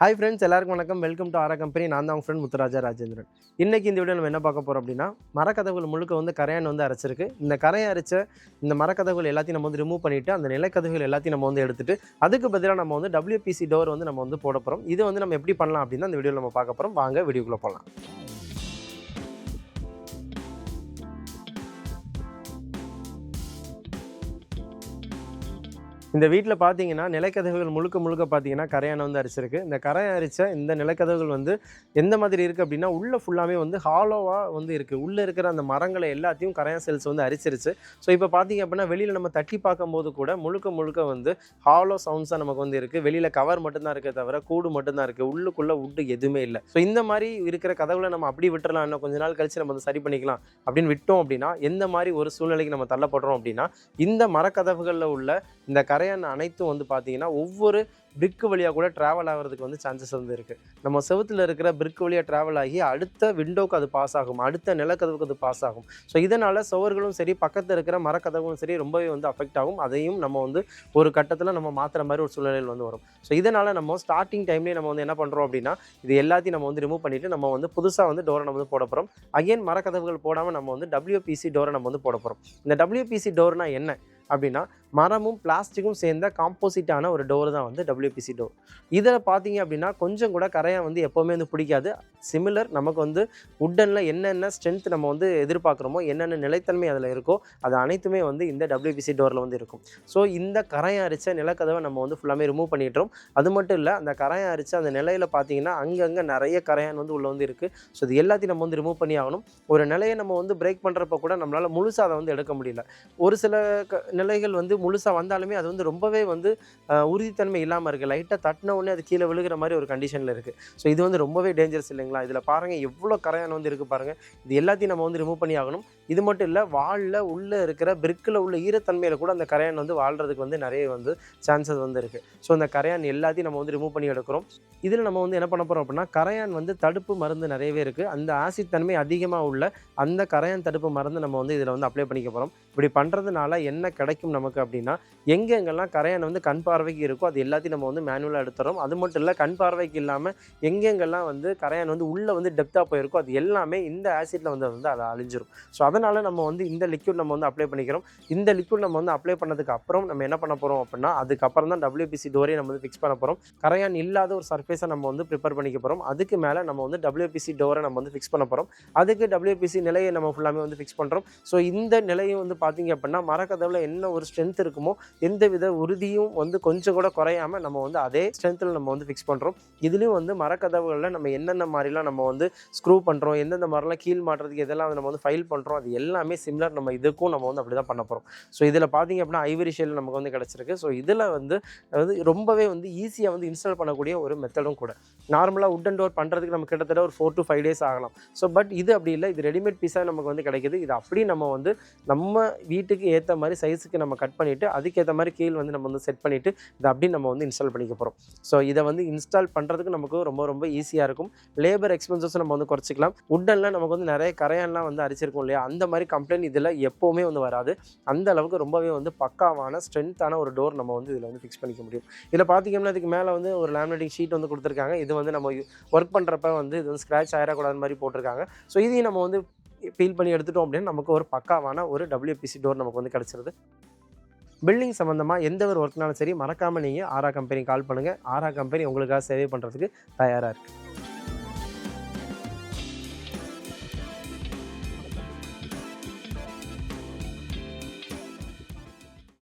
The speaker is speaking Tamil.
ஹாய் ஃப்ரெண்ட்ஸ் எல்லாருக்கும் வணக்கம். வெல்கம் டு ஆரா கம்பெனி நான் தான் உங்கள் ஃப்ரெண்ட் முத்துராஜா ராஜேந்திரன். இன்னைக்கு இந்த வீடியோ நம்ம என்ன பார்க்க போகிறோம் அப்படின்னா மரக்கதவுகள் முழுக்க வந்து கரையான் வந்து அரைச்சிருக்கு. இந்த கரையை அரைச்ச இந்த மரக்கதவுகள் எல்லாத்தையும் நம்ம வந்து ரிமூவ் பண்ணிவிட்டு அந்த நிலக்கதவுகள் எல்லாத்தையும் நம்ம வந்து எடுத்துட்டு அதுக்கு பதிலாக நம்ம வந்து டபிள்யூபிசி டோர் வந்து நம்ம வந்து போட போகிறோம் இது வந்து நம்ம எப்படி பண்ணலாம் அப்படின்னு இந்த வீடியோவில் நம்ம பார்க்க போகிறோம் வாங்க வீடியோக்குள்ளே போகலாம் இந்த வீட்டில் பார்த்தீங்கன்னா நிலக்கதவுகள் முழுக்க முழுக்க பார்த்தீங்கன்னா கரையான் வந்து அரிச்சிருக்கு. இந்த கரையான் அரிச்ச இந்த நிலக்கதவுகள் வந்து எந்த மாதிரி இருக்குது அப்படின்னா உள்ளே ஃபுல்லாமே வந்து ஹாலோவாக வந்து இருக்குது உள்ளே இருக்கிற அந்த மரங்களை எல்லாத்தையும் கரையான் செல்ஸ் வந்து அரிச்சிருச்சு. ஸோ இப்போ பார்த்தீங்க அப்படின்னா வெளியில் நம்ம தட்டி பார்க்கும்போது கூட முழுக்க முழுக்க வந்து ஹாலோ சவுண்ட்ஸாக நமக்கு வந்து இருக்குது வெளியில் கவர் மட்டும்தான் இருக்கே தவிர கூடு மட்டும்தான் இருக்குது உள்ளுக்குள்ளே உட்டு எதுவுமே இல்லை. ஸோ இந்த மாதிரி இருக்கிற கதவுகளை நம்ம அப்படி விட்டுறலாம். இன்னும் கொஞ்ச நாள் கழிச்சு நம்ம வந்து சரி பண்ணிக்கலாம் அப்படின்னு விட்டோம் அப்படின்னா எந்த மாதிரி ஒரு சூழ்நிலைக்கு நம்ம தள்ளப்படுறோம் அப்படின்னா இந்த மரக்கதவுகளில் உள்ள இந்த கரையான் அனைத்தும் வந்து பார்த்தீங்கன்னா ஒவ்வொரு பிரிக்கு வழியாக கூட ட்ராவல் ஆகிறதுக்கு வந்து சான்சஸ் வந்து இருக்குது நம்ம செவுத்துல இருக்கிற பிரிக்கு வழியாக ட்ராவல் ஆகி அடுத்த விண்டோக்கு அது பாஸ் ஆகும். அடுத்த நிலக்கதவுக்கு அது பாஸ் ஆகும். ஸோ இதனால் சுவர்களும் சரி பக்கத்தில் இருக்கிற மரக்கதவும் சரி ரொம்பவே வந்து அஃபெக்ட் ஆகும். அதையும் நம்ம வந்து ஒரு கட்டத்தில் நம்ம மாற்றுற மாதிரி ஒரு சூழ்நிலையில் வந்து வரும். ஸோ இதனால் நம்ம ஸ்டார்டிங் டைம்லேயே நம்ம வந்து என்ன பண்ணுறோம் அப்படின்னா இது எல்லாத்தையும் நம்ம வந்து ரிமூவ் பண்ணிவிட்டு நம்ம வந்து புதுசாக வந்து டோரை நம்ம வந்து போட போகிறோம் அகைன் மரக்கதவுகள் போடாமல் நம்ம வந்து டபிள்யூபிசி டோரை நம்ம வந்து போட போகிறோம் இந்த டபிள்யூபிசி டோர்னால் என்ன? அப்படின்னா மரமும் பிளாஸ்டிக்கும் சேர்ந்த காம்போசிட்டான ஒரு டோர் தான் வந்து டபிள்யூபிசி டோர் இதில் பார்த்தீங்க அப்படின்னா கொஞ்சம் கூட கரையான் வந்து எப்போவுமே வந்து பிடிக்காது. சிமிலர் நமக்கு வந்து உட்டனில் என்னென்ன ஸ்ட்ரென்த் நம்ம வந்து எதிர்பார்க்குறோமோ என்னென்ன நிலைத்தன்மை அதில் இருக்கோ அது அனைத்துமே வந்து இந்த டபிள்யூபிசி டோரில் வந்து இருக்கும். ஸோ இந்த கரையை அரிச்ச நிலக்கதவை நம்ம வந்து ஃபுல்லாமே ரிமூவ் பண்ணிட்டோம். அது மட்டும் இல்லை அந்த கரையை அரிச்ச அந்த நிலையில் பார்த்தீங்கன்னா அங்கங்கே நிறைய கரையான் வந்து உள்ளே வந்து இருக்குது ஸோ இது எல்லாத்தையும் நம்ம வந்து ரிமூவ் பண்ணி ஆகணும். ஒரு நிலையை நம்ம வந்து பிரேக் பண்ணுறப்ப கூட நம்மளால் முழுசாக அதை வந்து எடுக்க முடியல. ஒரு சில க நிலைகள் வந்து முழுசாக வந்தாலுமே அது வந்து ரொம்பவே வந்து உறுதித்தன்மை இல்லாமல் இருக்குது லைட்டாக தட்டின உடனே அது கீழே விழுகிற மாதிரி ஒரு கண்டிஷனில் இருக்குது ஸோ இது வந்து ரொம்பவே டேஞ்சரஸ் இல்லைங்களா? இதில் பாருங்கள் எவ்வளோ கரையான் வந்து இருக்குது பாருங்கள் இது எல்லாத்தையும் நம்ம வந்து ரிமூவ் பண்ணி ஆகணும். இது மட்டும் இல்லை வாலில் உள்ளே இருக்கிற பிரிக்கில் உள்ள ஈரத்தன்மையில் கூட அந்த கரையான் வந்து வாழ்கிறதுக்கு வந்து நிறைய வந்து சான்சஸ் வந்து இருக்குது ஸோ அந்த கரையான் எல்லாத்தையும் நம்ம வந்து ரிமூவ் பண்ணி எடுக்கிறோம். இதில் நம்ம வந்து என்ன பண்ண போகிறோம் அப்படின்னா கரையான் வந்து தடுப்பு மருந்து நிறையவே இருக்குது அந்த ஆசிட் தன்மை அதிகமாக உள்ள அந்த கரையான் தடுப்பு மருந்து நம்ம வந்து இதில் வந்து அப்ளை பண்ணிக்க போகிறோம் இப்படி பண்ணுறதுனால என்ன கிடைக்கும் நமக்கு அப்படின்னா எங்கெங்கெல்லாம் கரையான் வந்து கண் பார்வைக்கு இருக்கோ அது எல்லாத்தையும் நம்ம வந்து மேனுவலாக எடுத்துறோம். அது மட்டும் இல்லை கண் பார்வைக்கு இல்லாமல் எங்கெங்கெல்லாம் வந்து கரையான் வந்து உள்ளே வந்து டெப்த்தாக போயிருக்கோ அது எல்லாமே இந்த ஆசிட்டில் வந்து வந்து அதை அழிஞ்சிரும். ஸோ அதனால் நம்ம வந்து இந்த லிக்யூட் நம்ம வந்து அப்ளை பண்ணிக்கிறோம். இந்த லிக்யூட் நம்ம வந்து அப்ளை பண்ணதுக்கு அப்புறம் நம்ம என்ன பண்ண போகிறோம் அப்படின்னா அதுக்கப்புறம் தான் டபிள்யூபிசி டோரே நம்ம வந்து ஃபிக்ஸ் பண்ண போகிறோம் கரையான் இல்லாத ஒரு சர்ஃபேஸை நம்ம வந்து ப்ரிப்பேர் பண்ணிக்க போகிறோம் அதுக்கு மேலே நம்ம வந்து டபிள்யூபிசி டோரை நம்ம வந்து ஃபிக்ஸ் பண்ண போகிறோம் அதுக்கு டபிள்யூபிசி நிலையை நம்ம ஃபுல்லாமே வந்து ஃபிக்ஸ் பண்ணுறோம் ஸோ இந்த நிலையை வந்து பார்த்தீங்க அப்படின்னா மரக்கதவில் என்ன ஒரு ஸ்ட்ரென்த் இருக்குமோ எந்த வித உறுதியும் வந்து கொஞ்சம் கூட குறையாம நம்ம வந்து அதே ஸ்ட்ரென்த்தில் நம்ம வந்து ஃபிக்ஸ் பண்ணுறோம் இதுலேயும் வந்து மரக்கதவுகளில் நம்ம என்னென்ன மாதிரிலாம் நம்ம வந்து ஸ்க்ரூ பண்ணுறோம் எந்தெந்த மாதிரிலாம் கீழ் மாட்டுறதுக்கு எதெல்லாம் நம்ம வந்து ஃபைல் பண்ணுறோம் அது எல்லாமே சிம்லர் நம்ம இதுக்கும் நம்ம வந்து அப்படி தான் பண்ண போகிறோம் ஸோ இதில் பார்த்தீங்க அப்படின்னா ஐவரி ஷேல் நமக்கு வந்து கிடச்சிருக்கு. ஸோ இதில் வந்து வந்து ரொம்பவே வந்து ஈஸியாக வந்து இன்ஸ்டால் பண்ணக்கூடிய ஒரு மெத்தடும் கூட. நார்மலாக உட் அண்ட் டோர் பண்ணுறதுக்கு நம்ம கிட்டத்தட்ட ஒரு ஃபோர் டு ஃபைவ் டேஸ் ஆகலாம். ஸோ பட் இது அப்படி இல்லை. இது ரெடிமேட் பீஸாக நமக்கு வந்து கிடைக்குது. இது அப்படி நம்ம வந்து நம்ம வீட்டுக்கு ஏற்ற மாதிரி சைஸுக்கு நம்ம கட் பண்ணி பண்ணிவிட்டு அதுக்கேற்ற மாதிரி கீழ் வந்து நம்ம வந்து செட் பண்ணிவிட்டு இதை அப்படி நம்ம வந்து இன்ஸ்டால் பண்ணிக்க போகிறோம் ஸோ இதை வந்து இன்ஸ்டால் பண்ணுறதுக்கு நமக்கு ரொம்ப ரொம்ப ஈஸியாக இருக்கும். லேபர் எக்ஸ்பென்சஸ் நம்ம வந்து குறைச்சிக்கலாம். உட்டன்லாம் நமக்கு வந்து நிறைய கரையான்லாம் வந்து அரிச்சிருக்கும் இல்லையா? அந்த மாதிரி கம்ப்ளைண்ட் இதில் எப்போவுமே வந்து வராது. அந்த அளவுக்கு ரொம்பவே வந்து பக்காவான ஸ்ட்ரென்த்தான ஒரு டோர் நம்ம வந்து இதில் வந்து ஃபிக்ஸ் பண்ணிக்க முடியும். இதில் பார்த்தீங்கன்னா இதுக்கு மேலே வந்து ஒரு லேமினேட்டிங் ஷீட் வந்து கொடுத்துருக்காங்க. இது வந்து நம்ம ஒர்க் பண்ணுறப்ப வந்து இது வந்து ஸ்க்ராட்ச் ஆயிடக்கூடாது மாதிரி போட்டிருக்காங்க. ஸோ இதையும் நம்ம வந்து ஃபீல் பண்ணி எடுத்துட்டோம் அப்படின்னா நமக்கு ஒரு பக்காவான ஒரு டபிள்யூபிசி டோர் நமக்கு வந்து கிடச்சிருது. பில்டிங் சம்மந்தமாக எந்த ஒரு ஒர்க்னாலும் சரி மறக்காமல் நீங்கள் ஆரா கம்பெனி கால் பண்ணுங்கள் ஆரா கம்பெனி உங்களுக்காக சேவை பண்ணுறதுக்கு தயாராக இருக்குது